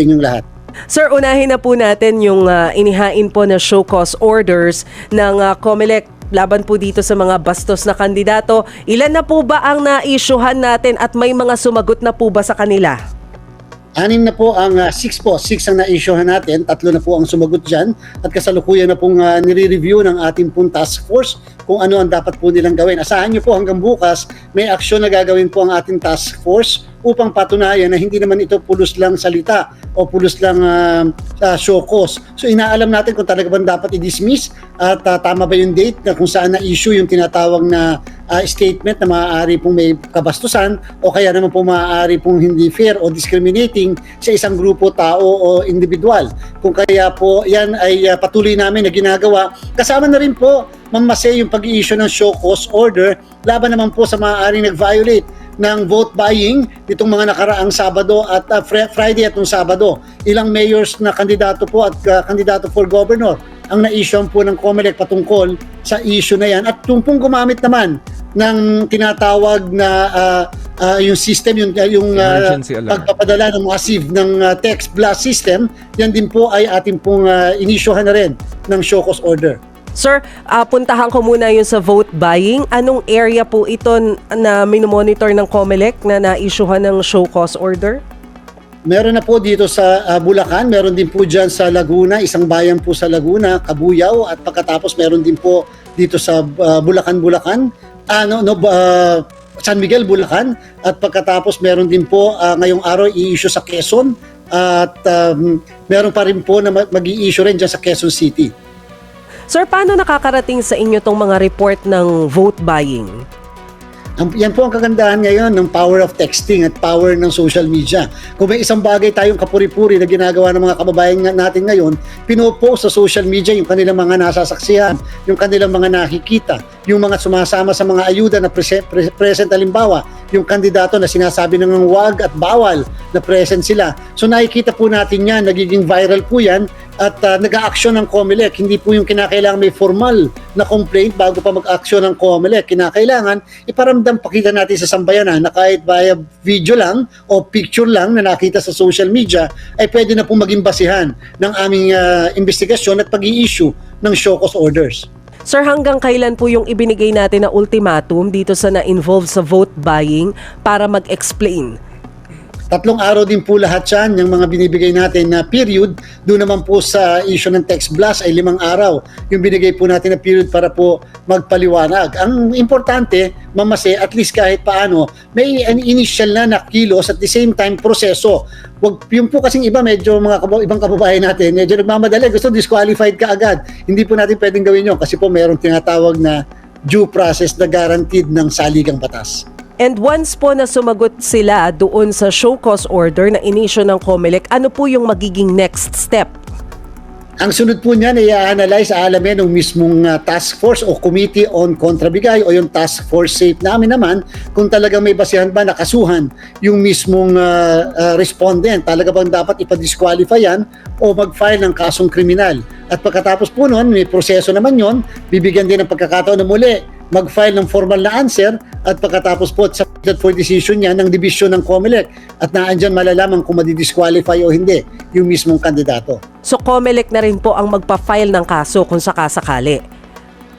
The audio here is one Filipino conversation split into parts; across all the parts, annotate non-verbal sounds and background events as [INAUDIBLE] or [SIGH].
inyong lahat. Sir, unahin na po natin yung ah, inihain po na show cause orders ng uh, COMELEC laban po dito sa mga bastos na kandidato. Ilan na po ba ang na-issuehan natin at may mga sumagot na po ba sa kanila? Anim na po ang 6 po, 6 ang na-issuehan natin, tatlo na po ang sumagot dyan at kasalukuyan na pong uh, nire-review ng ating pong task force kung ano ang dapat po nilang gawin. Asahan nyo po hanggang bukas may aksyon na gagawin po ang ating task force upang patunayan na hindi naman ito pulos lang salita o pulos lang uh, uh, show cause. So inaalam natin kung talaga bang dapat i-dismiss at uh, tama ba yung date na kung saan na-issue yung tinatawag na uh, statement na maaari pong may kabastusan o kaya naman po maaari pong hindi fair o discriminating sa isang grupo, tao o individual. Kung kaya po yan ay uh, patuloy namin na ginagawa. Kasama na rin po mamase yung pag-i-issue ng show cause order laban naman po sa maaaring nag-violate ng vote buying ditong mga nakaraang Sabado at uh, Friday at nung Sabado. Ilang mayors na kandidato po at uh, kandidato for governor ang na-issue po ng COMELEC patungkol sa issue na yan. At kung pong gumamit naman ng tinatawag na uh, uh, yung system, yung, yung uh, Emergency alarm. pagpapadala ng massive ng uh, text blast system, yan din po ay ating pong uh, inisyuhan na rin ng show cause order. Sir, ah, puntahan ko muna yung sa vote buying. Anong area po ito na minomonitor ng COMELEC na na-issuehan ng show cause order? Meron na po dito sa uh, Bulacan, meron din po dyan sa Laguna, isang bayan po sa Laguna, Kabuyaw, at pagkatapos meron din po dito sa uh, Bulacan, Bulacan, ano, no, uh, San Miguel, Bulacan, at pagkatapos meron din po uh, ngayong araw i-issue sa Quezon, at um, meron pa rin po na mag i-issue rin dyan sa Quezon City. Sir, paano nakakarating sa inyo tong mga report ng vote buying? Yan po ang kagandahan ngayon ng power of texting at power ng social media. Kung may isang bagay tayong kapuri-puri na ginagawa ng mga kababayan natin ngayon, pinopost sa social media yung kanilang mga nasasaksihan, yung kanilang mga nakikita, yung mga sumasama sa mga ayuda na present, present halimbawa, yung kandidato na sinasabi ng wag at bawal na present sila. So nakikita po natin yan, nagiging viral po yan at uh, nag-aaksyon ng COMELEC. Hindi po yung kinakailangan may formal na complaint bago pa mag-aksyon ng COMELEC. Kinakailangan iparamdam pakita natin sa sambayanan na kahit via video lang o picture lang na nakita sa social media ay pwede na po maging basihan ng aming uh, investigasyon at pag-i-issue ng show cause orders. Sir, hanggang kailan po yung ibinigay natin na ultimatum dito sa na-involve sa vote buying para mag-explain Tatlong araw din po lahat yan, yung mga binibigay natin na period. Doon naman po sa issue ng text blast ay limang araw. Yung binigay po natin na period para po magpaliwanag. Ang importante, mamase, at least kahit paano, may an initial na na kilos at the same time proseso. Wag, yung po kasing iba, medyo mga kabo, ibang kababayan natin, medyo nagmamadali, gusto disqualified ka agad. Hindi po natin pwedeng gawin yun kasi po mayroong tinatawag na due process na guaranteed ng saligang batas. And once po na sumagot sila doon sa show cause order na inisyo ng COMELEC, ano po yung magiging next step? Ang sunod po niyan ay i-analyze, aalamin ng mismong uh, task force o committee on kontrabigay o yung task force safe namin naman kung talagang may basihan ba nakasuhan yung mismong uh, uh, respondent. Talaga bang dapat ipa-disqualify yan o mag-file ng kasong kriminal. At pagkatapos po noon, may proseso naman yon bibigyan din ng pagkakataon na muli mag-file ng formal na answer at pagkatapos po sa for decision niya ng division ng COMELEC at naandyan malalaman kung madidisqualify o hindi yung mismong kandidato. So COMELEC na rin po ang magpa-file ng kaso kung sakasakali.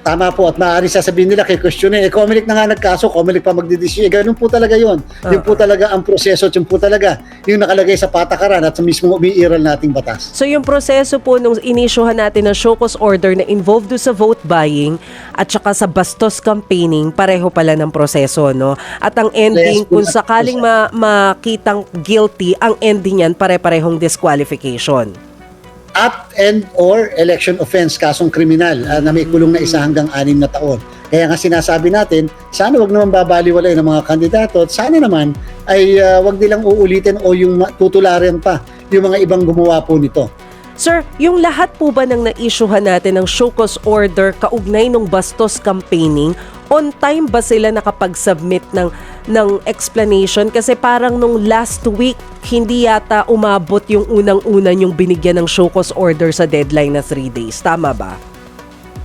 Tama po at maaari sasabihin nila kay question eh, Comelec na nga nagkaso, Comelec pa magdidesisyon. Eh, ganun po talaga yon. Uh-huh. Yun po talaga ang proseso at yun po talaga yung nakalagay sa patakaran at sa mismong umiiral nating batas. So yung proseso po nung inisyuhan natin ng show cause order na involved do sa vote buying at saka sa bastos campaigning, pareho pala ng proseso, no? At ang ending, Yes, kung sakaling ma- makitang guilty, ang ending yan pare-parehong disqualification at and or election offense kasong kriminal uh, na may kulong na isa hanggang anim na taon. Kaya nga sinasabi natin, sana wag naman babaliwalay ng mga kandidato at sana naman ay uh, wag nilang uulitin o yung tutularan pa yung mga ibang gumawa po nito. Sir, yung lahat po ba ng na-issuehan natin ng show cause order kaugnay ng bastos campaigning, on time ba sila nakapag-submit ng, ng explanation? Kasi parang nung last week, hindi yata umabot yung unang-una yung binigyan ng show cause order sa deadline na 3 days. Tama ba?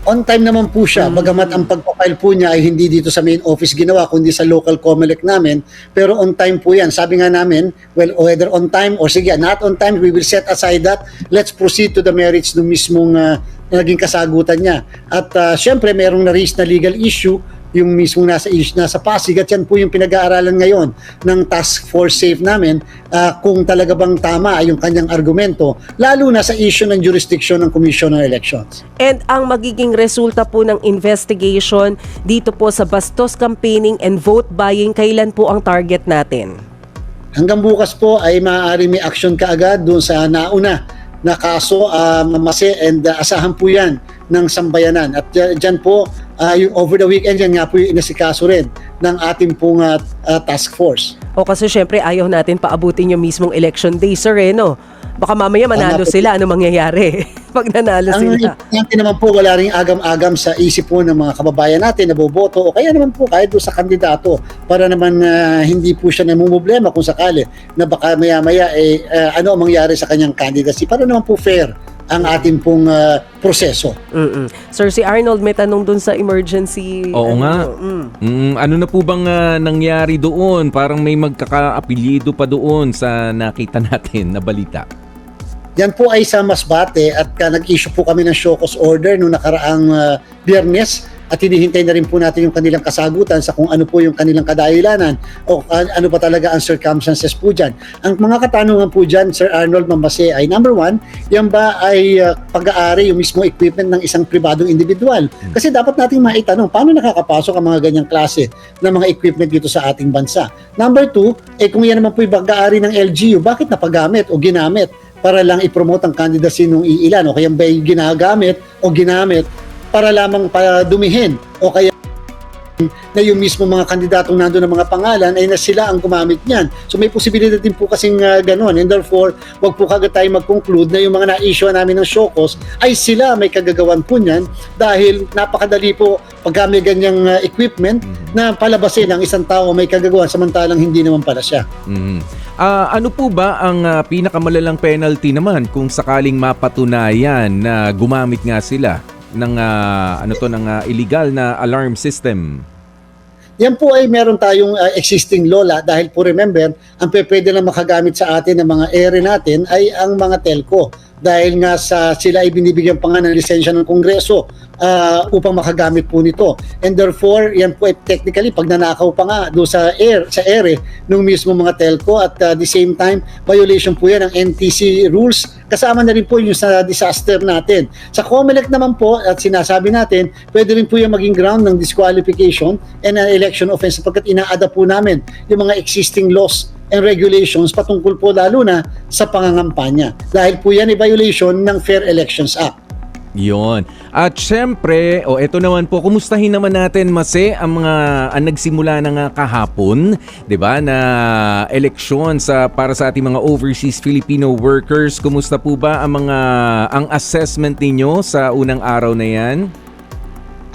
On time naman po siya, bagamat ang pagpapile po niya ay hindi dito sa main office ginawa, kundi sa local COMELEC namin. Pero on time po yan. Sabi nga namin, well, whether on time or sige, not on time, we will set aside that. Let's proceed to the merits ng mismong uh, naging kasagutan niya. At uh, syempre, merong na-raise na legal issue yung mismo nasa is- nasa Pasig at yan po yung pinag-aaralan ngayon ng task force safe namin ah, kung talaga bang tama yung kanyang argumento lalo na sa issue ng jurisdiction ng Commission on Elections. And ang magiging resulta po ng investigation dito po sa bastos campaigning and vote buying, kailan po ang target natin? Hanggang bukas po ay maaari may action kaagad doon sa nauna na kaso uh, mamase and ah, asahan po yan ng sambayanan. At uh, dyan po, ah, yung over the weekend, yan nga po yung inasikaso rin ng ating pong ah, ah, task force. O kasi syempre ayaw natin paabutin yung mismong election day, sir, eh, no? Baka mamaya manalo po. sila, ano mangyayari [LAUGHS] pag nanalo Ang sila? importante naman po, wala rin agam-agam sa isip po ng mga kababayan natin na boboto o kaya naman po kahit doon sa kandidato para naman ah, hindi po siya namumblema kung sakali na baka maya-maya eh, ah, ano ang mangyari sa kanyang candidacy para naman po fair ang ating pong ah, proseso. Mm-mm. Sir, si Arnold may tanong dun sa emergency. Oo ano, nga. mm. Mm, ano na po bang ah, nangyari doon? Parang may magkakaapelyido pa doon sa nakita natin na balita. Yan po ay sa Masbate at uh, nag-issue po kami ng show cause order noong nakaraang uh, biyernes at hinihintay na rin po natin yung kanilang kasagutan sa kung ano po yung kanilang kadahilanan o ano ba talaga ang circumstances po dyan. Ang mga katanungan po dyan, Sir Arnold Mambase, ay number one, yan ba ay uh, pag-aari yung mismo equipment ng isang pribadong individual? Kasi dapat nating maitanong, paano nakakapasok ang mga ganyang klase ng mga equipment dito sa ating bansa? Number two, eh kung yan naman po yung pag-aari ng LGU, bakit napagamit o ginamit para lang i-promote ang candidacy ng iilan o kaya ba ginagamit o ginamit para lamang padumihin o kaya na yung mismo mga kandidatong nandun ng mga pangalan ay na sila ang gumamit niyan. So may posibilidad din po kasing uh, ganun. And therefore, wag po kagad tayo mag-conclude na yung mga na-issue namin ng Shokos ay sila may kagagawan po niyan dahil napakadali po pagka may ganyang uh, equipment na palabasin ang isang tao may kagagawan samantalang hindi naman pala siya. Mhm. Ah, ano po ba ang ah, pinakamalalang penalty naman kung sakaling mapatunayan na gumamit nga sila ng ah, ano to ng ah, illegal na alarm system? Yan po ay meron tayong uh, existing lola dahil po remember, ang pwede lang makagamit sa atin ng mga ere natin ay ang mga telco. Dahil nga sa sila ay binibigyan pa nga ng lisensya ng Kongreso uh, upang makagamit po nito. And therefore, yan po ay technically pag nanakaw pa nga do sa air sa ere ng mismo mga telco at uh, the same time violation po yan ng NTC rules kasama na rin po yung sa disaster natin. Sa COMELEC naman po at sinasabi natin, pwede rin po yung maging ground ng disqualification and an election offense sapagkat ina-adapt po namin yung mga existing laws and regulations patungkol po lalo na sa pangangampanya. Dahil po yan ay violation ng Fair Elections Act. Yon. At syempre, o eto naman po, kumustahin naman natin Mase ang mga ang nagsimula na nga kahapon, 'di ba, na eleksyon sa para sa ating mga overseas Filipino workers. Kumusta po ba ang mga ang assessment ninyo sa unang araw na 'yan?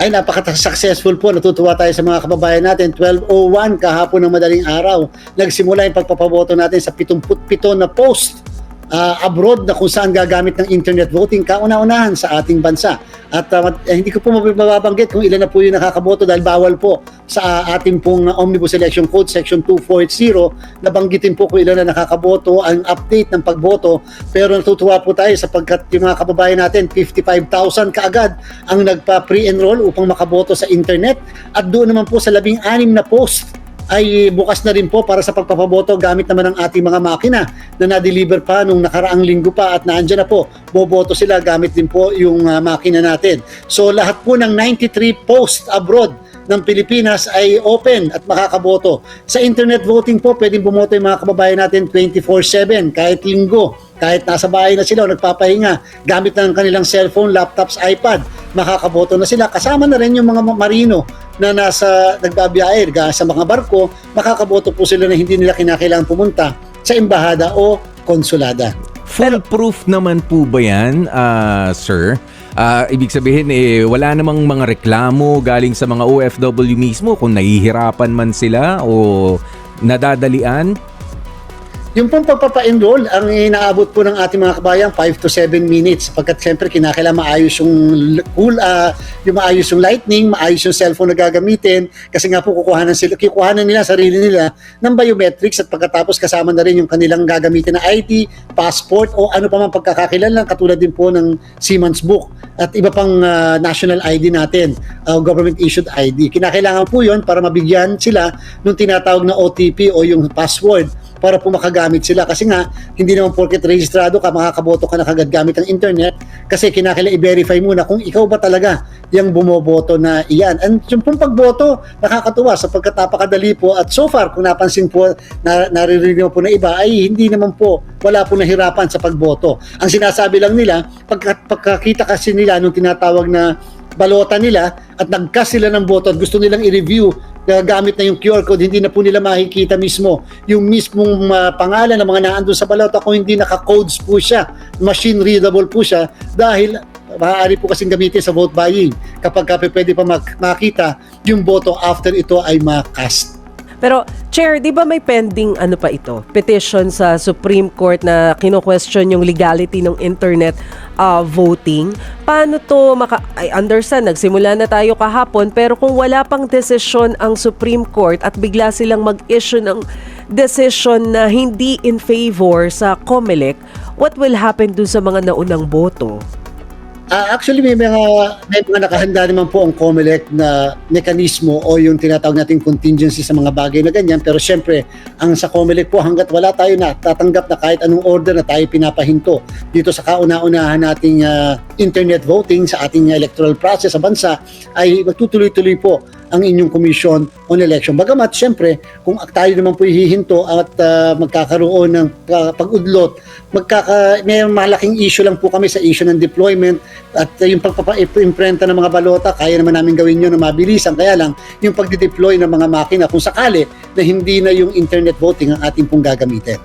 Ay napaka-successful po. Natutuwa tayo sa mga kababayan natin. 12.01 kahapon ng madaling araw. Nagsimula yung pagpapaboto natin sa 77 na post ah, abroad na kung saan gagamit ng internet voting kauna-unahan sa ating bansa. At mat- eh, hindi ko po mababanggit kung ilan na po yung nakakaboto dahil bawal po sa ah, ating pong Omnibus Election Code Section 240 nabanggitin po kung ilan na nakakaboto ang update ng pagboto pero natutuwa po tayo sapagkat yung mga kababayan natin 55,000 kaagad ang nagpa-pre-enroll upang makaboto sa internet at doon naman po sa labing anim na post ay bukas na rin po para sa pagpapaboto gamit naman ng ating mga makina na na-deliver pa nung nakaraang linggo pa at naandyan na po. Boboto sila gamit din po yung ah, makina natin. So lahat po ng 93 post abroad ng Pilipinas ay open at makakaboto. Sa internet voting po, pwedeng bumoto yung mga kababayan natin 24-7, kahit linggo, kahit nasa bahay na sila o nagpapahinga, gamit ng kanilang cellphone, laptops, iPad, makakaboto na sila. Kasama na rin yung mga marino na nasa nagbabiyahe sa mga barko, makakaboto po sila na hindi nila kinakailangan pumunta sa embahada o konsulada. Foolproof naman po ba 'yan, ah, sir? Ah, ibig sabihin eh wala namang mga reklamo galing sa mga OFW mismo kung nahihirapan man sila o nadadalian? Yung pong pagpapa-enroll, ang inaabot po ng ating mga kabayan, 5 to 7 minutes. Sapagkat siyempre, kinakailangan maayos yung, cool, ah, yung maayos yung lightning, maayos yung cellphone na gagamitin. Kasi nga po, kukuhanan, sila, kukuhanan nila, sarili nila, ng biometrics at pagkatapos kasama na rin yung kanilang gagamitin na ID, passport, o ano pa man pagkakakilanlan, katulad din po ng Siemens Book at iba pang ah, national ID natin, ah, government issued ID. Kinakailangan po yon para mabigyan sila nung tinatawag na OTP o yung password para po makagamit sila. Kasi nga, hindi naman porket registrado ka, makakaboto ka na kagad gamit ang internet kasi kinakailangan i-verify muna kung ikaw ba talaga yung bumoboto na iyan. And yung pong pagboto, nakakatuwa sapagkat napakadali po at so far, kung napansin po, na, naririnig po na iba, ay hindi naman po, wala po nahirapan sa pagboto. Ang sinasabi lang nila, pagka, pagkakita kasi nila nung tinatawag na balota nila at nagkas sila ng boto at gusto nilang i-review na gamit na yung QR code, hindi na po nila makikita mismo yung mismong uh, pangalan ng mga naandun sa balota kung hindi naka-codes po siya, machine readable po siya dahil maaari po kasing gamitin sa vote buying kapag ka pwede pa mak- makita yung boto after ito ay makast. Pero, Chair, di ba may pending ano pa ito? Petition sa Supreme Court na kino-question yung legality ng internet uh, voting. Paano to maka... I understand, nagsimula na tayo kahapon, pero kung wala pang desisyon ang Supreme Court at bigla silang mag-issue ng decision na hindi in favor sa COMELEC, what will happen dun sa mga naunang boto? Ah, actually, may mga, may mga nakahanda naman po ang COMELEC na mekanismo o yung tinatawag nating contingency sa mga bagay na ganyan. Pero syempre, ang sa COMELEC po, hanggat wala tayo na tatanggap na kahit anong order na tayo pinapahinto dito sa kauna-unahan nating ah, internet voting sa ating electoral process sa bansa, ay magtutuloy-tuloy po ang inyong commission on election. Bagamat, syempre, kung tayo naman po hihinto at ah, magkakaroon ng ah, pag-udlot, magkaka, may malaking issue lang po kami sa issue ng deployment at uh, yung pagpapa-imprenta ng mga balota, kaya naman namin gawin yun na mabilisan. Kaya lang, yung pagde-deploy ng mga makina kung sakali na hindi na yung internet voting ang ating pong gagamitin.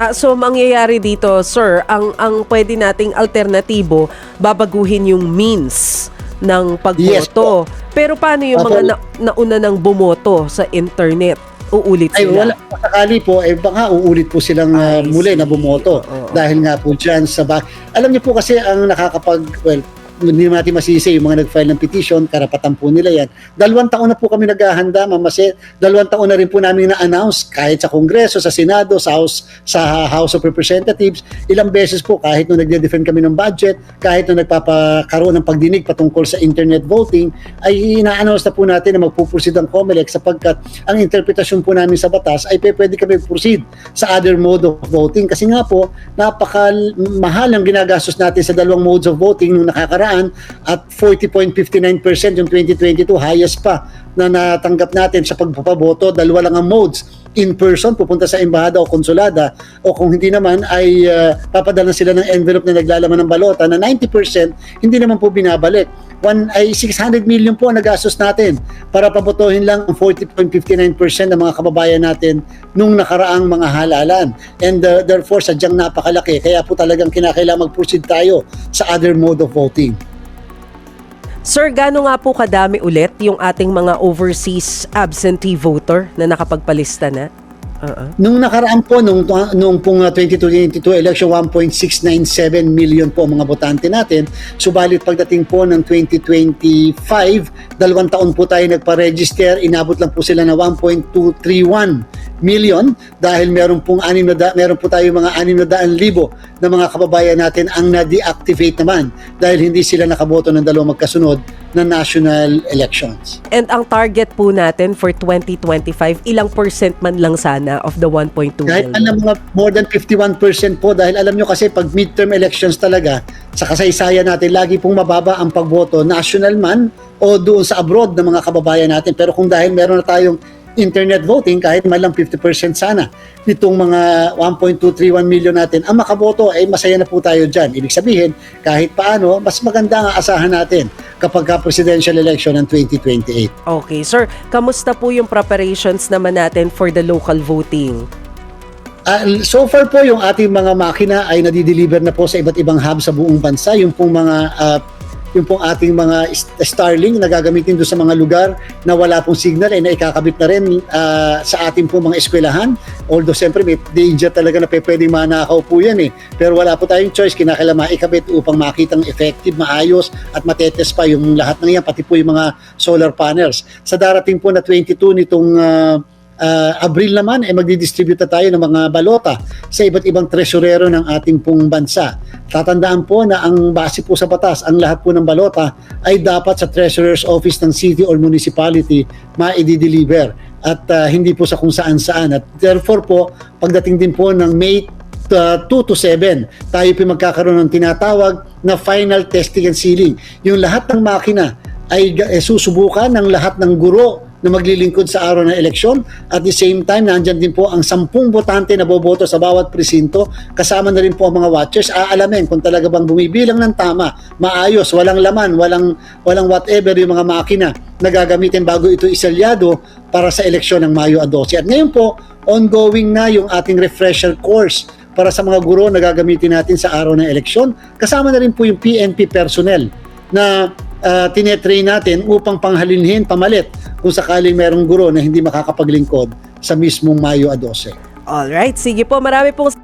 Ah, so mangyayari dito, sir, ang ang pwede nating alternatibo, babaguhin yung means ng Yes pagboto. Pero paano yung mga na, nauna nang bumoto sa internet? Uulit Ay, sila. wala. Sakali po, eh baka uulit po silang uh, muli na bumoto. Oo. Dahil nga po dyan sa back. Alam niyo po kasi ang nakakapag, well, hindi naman natin masisi yung mga nag-file ng petition, karapatan po nila yan. Dalawang taon na po kami naghahanda, mamase. Dalawang taon na rin po namin na-announce kahit sa Kongreso, sa Senado, sa House, sa House of Representatives. Ilang beses po kahit nung nagde-defend kami ng budget, kahit nung nagpapakaroon ng pagdinig patungkol sa internet voting, ay ina-announce na po natin na magpuproceed ang COMELEC sapagkat ang interpretasyon po namin sa batas ay pwede kami proceed sa other mode of voting kasi nga po napaka mahal ang ginagastos natin sa dalawang modes of voting nung nakakaraan at 40.59% yung 2022 highest pa na natanggap natin sa pagpapaboto dalawa lang ang modes in person pupunta sa embahada o konsulada o kung hindi naman ay uh, papadala sila ng envelope na naglalaman ng balota na 90% hindi naman po binabalik one ay 600 million po ang nagastos natin para pabotohin lang ang 40.59% ng mga kababayan natin nung nakaraang mga halalan. And uh, therefore, sadyang napakalaki. Kaya po talagang kinakailangan mag-proceed tayo sa other mode of voting. Sir, gaano nga po kadami ulit yung ating mga overseas absentee voter na nakapagpalista na? Uh-uh. Nung nakaraan po, nung, nung pong uh, 2022 election, 1.697 million po mga botante natin. Subalit pagdating po ng 2025, dalawang taon po tayo nagpa-register, inabot lang po sila na 1.231 million dahil meron pong anim na da, meron po tayo mga anim na daan libo na mga kababayan natin ang na-deactivate naman dahil hindi sila nakaboto ng dalawang magkasunod na national elections. And ang target po natin for 2025, ilang percent man lang sana of the 1.2 Kahit million? alam mga more than 51% po dahil alam nyo kasi pag midterm elections talaga sa kasaysayan natin lagi pong mababa ang pagboto national man o doon sa abroad ng mga kababayan natin pero kung dahil meron na tayong internet voting kahit man lang 50% sana nitong mga 1.231 million natin ang makaboto ay masaya na po tayo dyan ibig sabihin kahit paano mas maganda ang asahan natin kapag ka presidential election ng 2028 Okay, sir, kamusta po yung preparations naman natin for the local voting? Ah, so far po yung ating mga makina ay nadideliver na po sa iba't ibang hub sa buong bansa. Yung pong mga ah, yung pong ating mga st- Starlink na gagamitin doon sa mga lugar na wala pong signal ay naikakabit na rin ah, sa ating pong mga eskwelahan. Although siyempre may danger talaga na pwedeng manakaw po yan eh. Pero wala po tayong choice, kinakailangan maikabit upang makitang effective, maayos at matetes pa yung lahat ng yan, pati po yung mga solar panels. Sa darating po na 22 nitong ah, ah, Abril naman ay magdi-distribute na tayo ng mga balota sa iba't ibang tresurero ng ating pong bansa. Tatandaan po na ang base po sa batas, ang lahat po ng balota ay dapat sa treasurer's office ng city or municipality ma-deliver at ah, hindi po sa kung saan-saan. At therefore po, pagdating din po ng May uh, 2 to 7, tayo po magkakaroon ng tinatawag na final testing and sealing. Yung lahat ng makina ay eh, susubukan ng lahat ng guro na maglilingkod sa araw ng eleksyon. At the same time, nandyan din po ang sampung botante na boboto sa bawat presinto. Kasama na rin po ang mga watchers. Aalamin kung talaga bang bumibilang ng tama, maayos, walang laman, walang, walang whatever yung mga makina na gagamitin bago ito isalyado para sa eleksyon ng Mayo 12. At ngayon po, ongoing na yung ating refresher course para sa mga guro na gagamitin natin sa araw ng eleksyon. Kasama na rin po yung PNP personnel na uh, tinetrain natin upang panghalinhin, pamalit kung sakaling merong guro na hindi makakapaglingkod sa mismong Mayo 12. Alright, sige po. Marami pong